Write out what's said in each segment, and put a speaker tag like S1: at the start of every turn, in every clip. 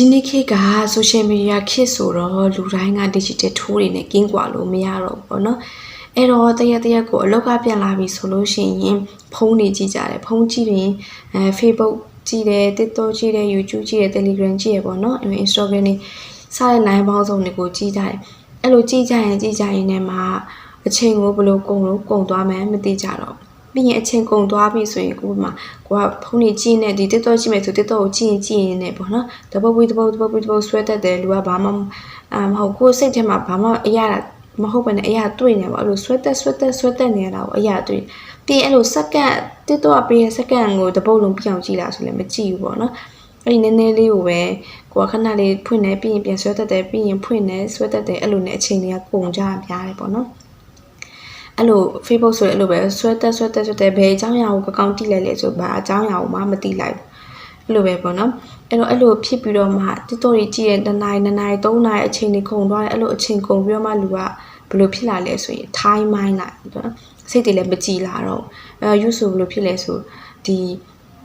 S1: ဒီနေ့ခေတ်က social media ခေတ်ဆိုတော့လူတိုင်းက digital tool တွေနဲ့ကင်းကွာလို့မရတော့ဘူးပေါ့နော်အဲ့တော့တရက်တရက်ကိုအလောက်ကပြန်လာပြီဆိုလို့ရှိရင်ဖုန်းတွေကြည့်ကြတယ်ဖုန်းကြည့်ရင်အဲ Facebook ကြည့်တယ် TikTok ကြည့်တယ် YouTube ကြည့်တယ် Telegram ကြည့်ရပေါ့နော်အဲ Instagram တွေစတဲ့ line ပေါင်းစုံတွေကိုကြည့်ကြတယ်အဲ့လိုကြည့်ကြရင်ကြည့်ကြရင်လည်းမှာအချိန်ကိုဘယ်လိုကုန်လို့ကုန်သွားမှန်းမသိကြတော့ဘူး ပြီးရင်အချိန်ကုန်သွားပြီဆိုရင်ကိုယ်မှာကိုကဖုန်းကြီးကြည့်နေဒီ TikTok ကြည့်မယ်ဆို TikTok ကိုကြည့်ရင်ကြည့်ရင်လည်းပေါ့နော်တပုတ်ပြီးတပုတ်တပုတ်ပြီးတပုတ်ဆွဲတတ်တယ်လူကဘာမှအာမဟုတ်ကိုယ်စိတ်ထဲမှာဘာမှအရာမဟုတ်ဘဲနဲ့အရာတွေ့နေပါအဲ့လိုဆွဲတက်ဆွဲတက်ဆွဲတက်နေရတာကိုအရာတွေ့ပြီးရင်အဲ့လိုစက္ကန့် TikTok ကပေးတဲ့စက္ကန့်ကိုတပုတ်လုံးပြောင်းကြည့်လာဆိုလည်းမကြည့်ဘူးပေါ့နော်အဲ့ဒီနည်းနည်းလေးကိုပဲကိုကခဏလေးဖွင့်နေပြီးရင်ပြန်ဆွဲတက်တယ်ပြီးရင်ဖွင့်နေဆွဲတက်တယ်အဲ့လိုနဲ့အချိန်တွေကကုန်ကြများတယ်ပေါ့နော် အဲ့လို Facebook ဆိုရင်အဲ့လိုပဲဆွဲတက်ဆွဲတက်ဆွဲတက်ဘယ်အကြောင်းအရာကိုကောင်းတိလိုက်လဲဆိုဘာအကြောင်းအရာကိုမှမသိလိုက်ဘူးအဲ့လိုပဲပေါ့နော်အဲ့တော့အဲ့လိုဖြစ်ပြီးတော့မှ TikTok တွေကြည့်ရင်2နာရီ2နာရီ3နာရီအချိန်တွေကုန်သွားတယ်အဲ့လိုအချိန်ကုန်ပြီးတော့မှလူကဘယ်လိုဖြစ်လာလဲဆိုရင် time mind လာနော်စိတ်တွေလည်းမကြည်လာတော့အဲယူဆိုဘယ်လိုဖြစ်လဲဆိုဒီ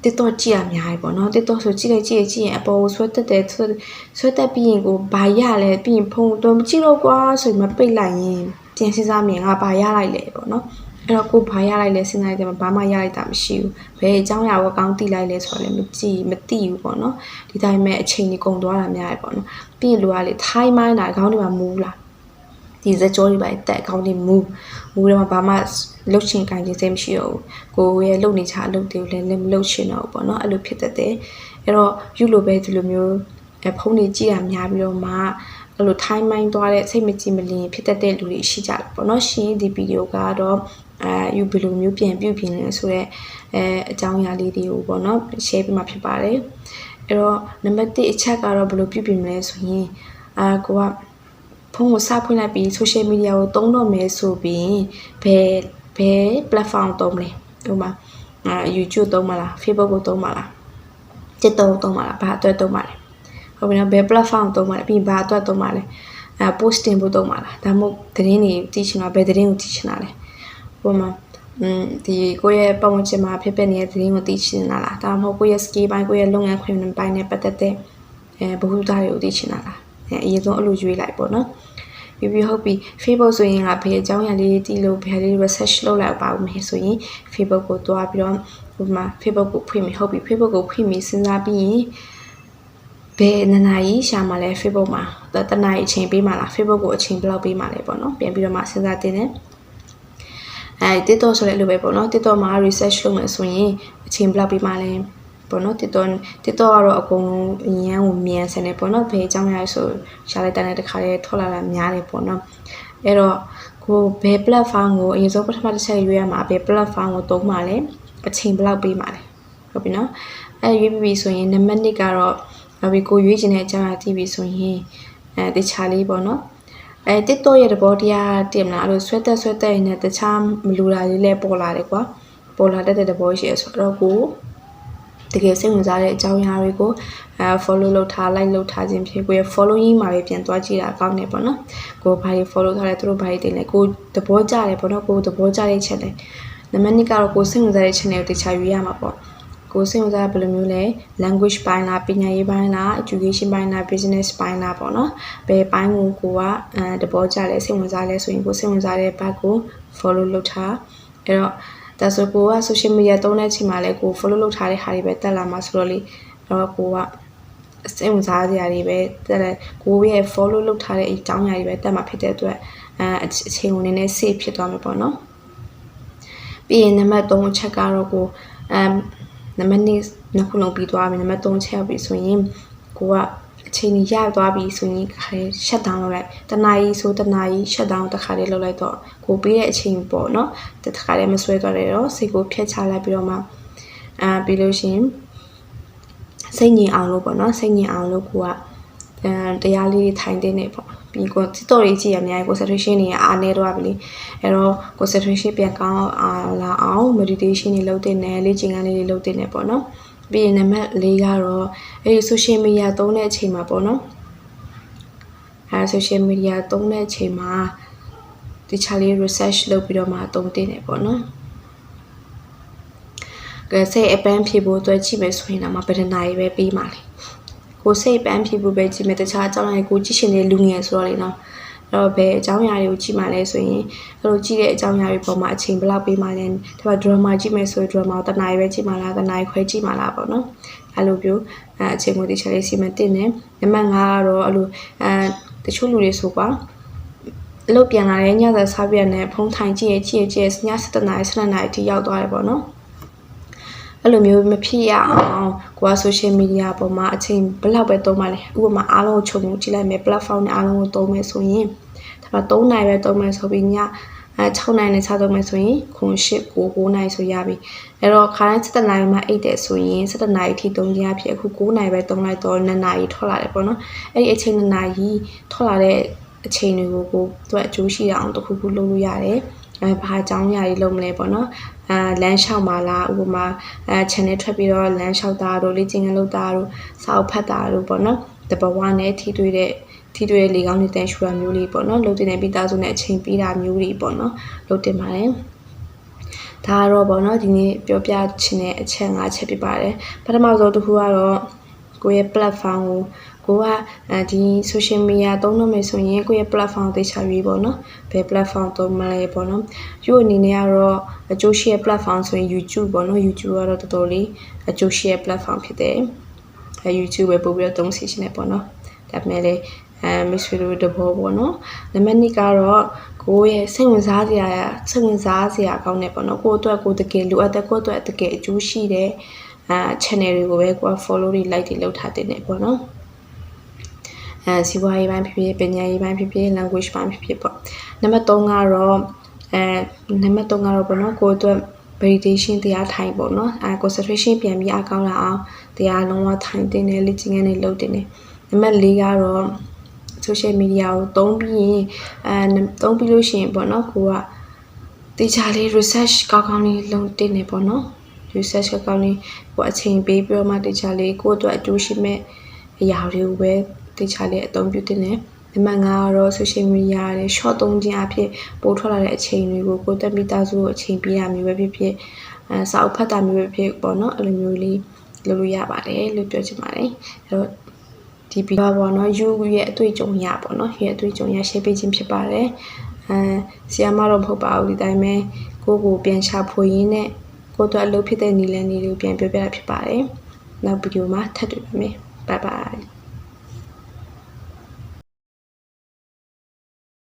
S1: TikTok ကြည့်ရများပြီပေါ့နော် TikTok ဆိုကြည့်လိုက်ကြည့်ရကြည့်ရင်အပေါ်ကိုဆွဲတက်တယ်ဆွဲဆွဲတက်ပြီးရင်ကိုဘာရလဲပြီးရင်ဖုန်းတော့မကြည့်တော့ကွာဆိုရင်မပိတ်လိုက်ရင် ပြန်စဉ်းစားမြင်ငါဘာရလိုက်လဲပေါ့နော်အဲ့တော့ကိုဘာရလိုက်လဲစဉ်းစားလိုက်တယ်မှာဘာမှရလိုက်တာမရှိဘူးဘယ်အကြောင်းအရာကိုကောင်းသိလိုက်လဲဆိုတော့လည်းမကြည့်မသိဘူးပေါ့နော်ဒီတိုင်းမဲ့အချိန်ကြီးကုန်သွားတာများတယ်ပေါ့နော်ပြီးရင်လူကလေထိုင်းမိုင်းတာခေါင်းတွေမှာမူးလာဒီစကြောတွေပါတက်ခေါင်းတွေမူးမူးတော့မှဘာမှလှုပ်ချင်ကြင်စိတ်မရှိတော့ဘူးကိုရဲ့လှုပ်နေချအလုပ်တွေကိုလည်းလည်းမလှုပ်ချင်တော့ဘူးပေါ့နော်အဲ့လိုဖြစ်တတ်တယ်အဲ့တော့ယူလိုပဲဒီလိုမျိုးအဖုန်းတွေကြည့်ရများပြီးတော့မှ အဲ့လို time mind သွားတဲ့စိတ်မကြည်မလင်ဖြစ်တတ်တဲ့လူတွေရှိကြတယ်ပေါ့နော်ရှင်ဒီဗီဒီယိုကတော့အဲယူဘယ်လိုမျိုးပြန်ပြုတ်ပြင်လဲဆိုတော့အဲအကြောင်းအရာလေးတွေကိုပေါ့နော် share ပေးမှာဖြစ်ပါတယ်အဲ့တော့နံပါတ်1အချက်ကတော့ဘယ်လိုပြုတ်ပြင်မလဲဆိုရင်အာကိုကဖုန်းကိုစဖွင့်လိုက်ပြီး social media ကိုသုံးတော့မယ်ဆိုပြီးဘယ်ဘယ် platform သုံးမလဲဥပမာအာ YouTube သုံးမလား Facebook ကိုသုံးမလား TikTok သုံးမလားဘာအတွက်သုံးမလဲ ဟုတ်ပြီနော်ဘယ် platform သုံးမလဲပြီးဘာအတွက်သုံးမလဲအဲ post တင်ဖို့သုံးမလားဒါမှမဟုတ်သတင်းတွေတည်ချင်တာဘယ်သတင်းကိုတည်ချင်တာလဲဥပမာอืมဒီကိုယ့်ရဲ့ပတ်ဝန်းကျင်မှာဖြစ်ပျက်နေတဲ့သတင်းကိုသိချင်တာလားဒါမှမဟုတ်ကိုယ့်ရဲ့ skill ပိုင်းကိုယ့်ရဲ့လုပ်ငန်းခွင်ပိုင်းနဲ့ပတ်သက်တဲ့အဲဘ ഹു သားတွေကိုသိချင်တာလားအဲအရင်ဆုံးအဲ့လိုရွေးလိုက်ပေါ့နော်ပြီးပြီးဟုတ်ပြီ Facebook ဆိုရင်ကဘယ်အကြောင်းအရာလေးတီးလို့ဘယ်လေး research လုပ်လိုက်ပါဦးမယ်ဆိုရင် Facebook ကိုတွားပြီးတော့ဥပမာ Facebook ကိုဖွင့်မယ်ဟုတ်ပြီ Facebook ကိုဖွင့်ပြီးစဉ်းစားပြီးရင် ဘယ်နနာရီရှာမှာလဲ Facebook မှာတနာရီအချိန်ပေးမှာလား Facebook ကိုအချိန်ဘယ်လောက်ပေးမှာလဲပေါ့နော်ပြန်ပြီးတော့မှစဉ်းစားတင်တယ်အဲ TikTok ဆိုလည်းလိုပဲပေါ့နော် TikTok မှာ research လုပ်မယ်ဆိုရင်အချိန်ဘယ်လောက်ပေးမှာလဲပေါ့နော် TikTok TikTok ကတော့အကုန်လုံးအရန်ကိုမြန်ဆန်တယ်ပေါ့နော်ဘယ်အကြောင်းအရာဆိုရှာလိုက်တဲ့တခါလေးထွက်လာတာများတယ်ပေါ့နော်အဲ့တော့ကိုဘယ် platform ကိုအရင်ဆုံးပထမတစ်ချက်ရွေးရမှာဘယ် platform ကိုသုံးမှာလဲအချိန်ဘယ်လောက်ပေးမှာလဲဟုတ်ပြီနော်အဲရွေးပြီးပြီဆိုရင်နံပါတ်1ကတော့ ဘယ်ကိုရွေးချင်တဲ့အကြောင်းအရာတည်ပြီဆိုရင်အဲတခြားလေးပေါ့နော်အဲ TikTok ရဲ့သဘောတရားတင်မလားအဲ့လိုဆွဲတက်ဆွဲတက်ရင်လည်းတခြားမလူတာလေးလည်းပေါ်လာတယ်ကွာပေါ်လာတတ်တဲ့သဘောရှိရဆိုတော့ကိုတကယ်စိတ်ဝင်စားတဲ့အကြောင်းအရာတွေကိုအဲ follow လုပ်ထား like လုပ်ထားခြင်းဖြစ်ကိုရ following မှာပဲပြန်သွားကြည့်တာကောင်းတယ်ပေါ့နော်ကိုဘာတွေ follow ထားလဲသူတို့ဘာတွေတင်လဲကိုသဘောကျတယ်ပေါ့နော်ကိုသဘောကျတဲ့ channel နံပါတ်2ကတော့ကိုစိတ်ဝင်စားတဲ့ channel ကိုတခြားရွေးရမှာပေါ့ ကိုစိတ်ဝင်စားဘယ်လိုမျိုးလဲ language ပိုင်းလားပညာရေးပိုင်းလား education ပိုင်းလား business ပိုင်းလားပေါ့နော်ဘယ်ပိုင်းကိုကိုကအဲသဘောကျလဲစိတ်ဝင်စားလဲဆိုရင်ကိုစိတ်ဝင်စားတဲ့ဘက်ကို follow လုပ်ထားအဲ့တော့ဒါဆိုကိုက social media သုံးတဲ့အချိန်မှာလဲကို follow လုပ်ထားတဲ့ဟာတွေပဲတက်လာမှာဆိုတော့လေအဲ့တော့ကိုကစိတ်ဝင်စားစရာတွေပဲတက်တယ်ကိုရဲ့ follow လုပ်ထားတဲ့အကြောင်းအရာတွေပဲတက်မှာဖြစ်တဲ့အတွက်အဲအချိန်ကိုနည်းနည်း save ဖြစ်သွားမှာပေါ့နော်ပြီးရင်နံပါတ်3အချက်ကတော့ကိုအမ် နံပါတ်2နှစ်ခုလုံးပြီးသွားပြီနံပါတ်3ချက်ပြီဆိုရင်ကိုကအချိန်ကြီးရသွားပြီဆိုရင်ခါလေး shut down လုပ်လိုက်တနာရီဆိုတနာရီ shut down တခါလေးလုပ်လိုက်တော့ကိုပြီးတဲ့အချိန်ပေါ့နော်တခါလေးမဆွဲသွားတယ်တော့စိတ်ကိုဖျက်ချလိုက်ပြီးတော့မှအာပြီးလို့ရှိရင်စိတ်ငြိမ်အောင်လို့ပေါ့နော်စိတ်ငြိမ်အောင်လို့ကိုကအဲ တရားလေးထိုင်တဲ့နေပေါ့ပြီးကို TikTok ရေးကြည့်ရအများကြီး concentration တွေအားနေတော့ပြီလေအဲ့တော့ concentration ပြန်ကောင်းအောင်လာအောင် meditation တွေလုပ်တဲ့နယ်လေ့ကျင့်ခန်းလေးတွေလုပ်တဲ့နယ်ပေါ့နော်ပြီးရင်နံပါတ်၄ကတော့အဲ့ဒီ social media သုံးတဲ့အချိန်မှာပေါ့နော်အဲ social media သုံးတဲ့အချိန်မှာဒီချာလေး research လုပ်ပြီးတော့မှသုံးတင်တယ်ပေါ့နော်ကဲစိတ်အပန်းဖြေဖို့အတွက်ကြည့်မယ်ဆိုရင်တော့မဗဒနာရီပဲပြီးပါလေ ကိုစိတ်ပန်းဖြစ်ဖို့ပဲကြည့်မယ်တခြားအကြောင်းအရာကိုကြည့်ရှင်တဲ့လူငယ်ဆိုတော့လေနော်အဲ့တော့ဘယ်အကြောင်းအရာတွေကိုကြည့်မှလဲဆိုရင်အဲ့လိုကြည့်တဲ့အကြောင်းအရာတွေပေါ်မှာအချိန်ဘယ်လောက်ပေးမှလဲဒါပေမဲ့ drama ကြည့်မယ်ဆိုရင် drama ကိုတနားရီပဲကြည့်မှလားတနားရီခွဲကြည့်မှလားပေါ့နော်အဲ့လိုမျိုးအဲအချိန်ကိုတခြားလေးစီမံတင်တယ်နံပါတ်5ကတော့အဲ့လိုအဲတချို့လူတွေဆိုကွာအလုပ်ပြန်လာတဲ့ညစာစားပြက်နဲ့ဖုန်းထိုင်ကြည့်ရကြည့်ရကြည့်ရည7နာရီ7နာရီထိရောက်သွားတယ်ပေါ့နော် အဲ့လိုမျိုးမဖြစ်ရအောင်ကိုက social media ပေါ်မှာအချိန်ဘယ်လောက်ပဲသုံးပါလဲဥပမာအားလုံးကိုခြုံငုံကြည့်လိုက်မယ် platform နဲ့အားလုံးကိုသုံးမယ်ဆိုရင်ဒါပေမဲ့3နာရီပဲသုံးမယ်ဆိုပြီးညအဲ6နိုင်နဲ့6သုံးမယ်ဆိုရင်ခွန်8 9 9နိုင်ဆိုရပြီအဲ့တော့ခါတိုင်း7နိုင်မှအိတ်တယ်ဆိုရင်7နိုင်အထိသုံးရဖြစ်အခု9နိုင်ပဲသုံးလိုက်တော့2နိုင်ထွက်လာတယ်ပေါ့နော်အဲ့ဒီအချိန်2နိုင်ထွက်လာတဲ့အချိန်တွေကိုကိုသူကအကျိုးရှိအောင်တစ်ခုခုလုပ်လို့ရတယ် အဲဘာအကြောင်းအရာတွေလုပ်မလဲပေါ့နော်အဲလမ်းလျှောက်ပါလားဥပမာအဲ channel ထွက်ပြီးတော့လမ်းလျှောက်တာတို့လေ့ကျင့်ခန်းလုပ်တာတို့စာအုပ်ဖတ်တာတို့ပေါ့နော်တဘဝနဲ့ထိတွေ့တဲ့ထိတွေ့တဲ့လေကောင်းနေတဲ့ရှူတာမျိုးလေးပေါ့နော်လုပ်တင်တဲ့ပိသားစုနဲ့အချိန်ပေးတာမျိုးလေးပေါ့နော်လုပ်တင်ပါတယ်ဒါကတော့ပေါ့နော်ဒီနေ့ပြောပြချင်တဲ့အချက်၅ချက်ဖြစ်ပါတယ်ပထမဆုံးတစ်ခုကတော့ကိုယ့်ရဲ့ platform ကို ကိုကအဲဒီ social media သုံးလို့မယ်ဆိုရင်ကိုယ့်ရဲ့ platform ကိုသိချရွေးပေါ့နော်ဘယ် platform သုံးမလဲပေါ့နော်ယူအနေနဲ့ကတော့အကျိုးရှိတဲ့ platform ဆိုရင် YouTube ပေါ့နော် YouTube ကတော့တော်တော်လေးအကျိုးရှိတဲ့ platform ဖြစ်တယ်အဲ YouTube ပဲပို့ပြီးတော့သုံးစီရှင်နေပေါ့နော်ဒါပေမဲ့လည်းအဲ mystery တို့တဘောပေါ့နော်နံပါတ်2ကတော့ကိုယ့်ရဲ့စိတ်ဝင်စားစရာစိတ်ဝင်စားစရာကောင်းတယ်ပေါ့နော်ကိုယ့်အတွက်ကိုယ်တကယ်လိုအပ်တဲ့ကိုယ့်အတွက်တကယ်အကျိုးရှိတဲ့အဲ channel တွေကိုပဲကိုယ် follow တွေ like တွေလုပ်ထားတဲ့နေပေါ့နော် အဲစီးပွားရေးပိုင်းဖြစ်ဖြစ်ပညာရေးပိုင်းဖြစ်ဖြစ် language ပိုင်းဖြစ်ဖြစ်ပေါ့နံပါတ်3ကတော့အဲနံပါတ်3ကတော့ပေါ့နော်ကိုယ့်အတွက် meditation တရားထိုင်ပေါ့နော်အဲ concentration ပြန်ပြီးအကောင်းလာအောင်တရားလုံးဝထိုင်တင်တယ်လေ့ကျင့်ခန်းတွေလုပ်တင်တယ်နံပါတ်4ကတော့ social media ကိုသုံးပြီးရင်အဲသုံးပြီးလို့ရှိရင်ပေါ့နော်ကိုကတေချာလေး research ကောင်းကောင်းလေးလုပ်တင်နေပေါ့နော် research ကောင်းကောင်းလေးကိုအချိန်ပေးပြီးတော့မှတေချာလေးကိုအတွက်အကျိုးရှိမဲ့အရာတွေကိုပဲ တေချာလေးအသုံးပြုတင်တယ်နံပါတ်5ကတော့ social media နဲ့ short သုံးခြင်းအဖြစ်ပို့ထွက်လာတဲ့အချိန်တွေကိုကိုတက်မိသားစုကိုအချိန်ပေးရမျိုးပဲဖြစ်ဖြစ်အဲစာအုပ်ဖတ်တာမျိုးပဲဖြစ်ပေါ့နော်အဲ့လိုမျိုးလေးလုပ်လို့ရပါတယ်လို့ပြောချင်ပါတယ်အဲ့တော့ဒီဗီဒီယိုပေါ့နော် you ရဲ့အတွေ့အကြုံရပေါ့နော်ရဲ့အတွေ့အကြုံရ share ပေးခြင်းဖြစ်ပါတယ်အဲဆီယာမတော့မဟုတ်ပါဘူးဒီတိုင်းပဲကိုကိုပြန်ရှာဖွေရင်းနဲ့ကိုတို့အလုပ်ဖြစ်တဲ့နီလန်လေးတွေကိုပြန်ပြောပြတာဖြစ်ပါတယ်နောက်ဗီဒီယိုမှာထပ်တွေ့ပါမယ် bye bye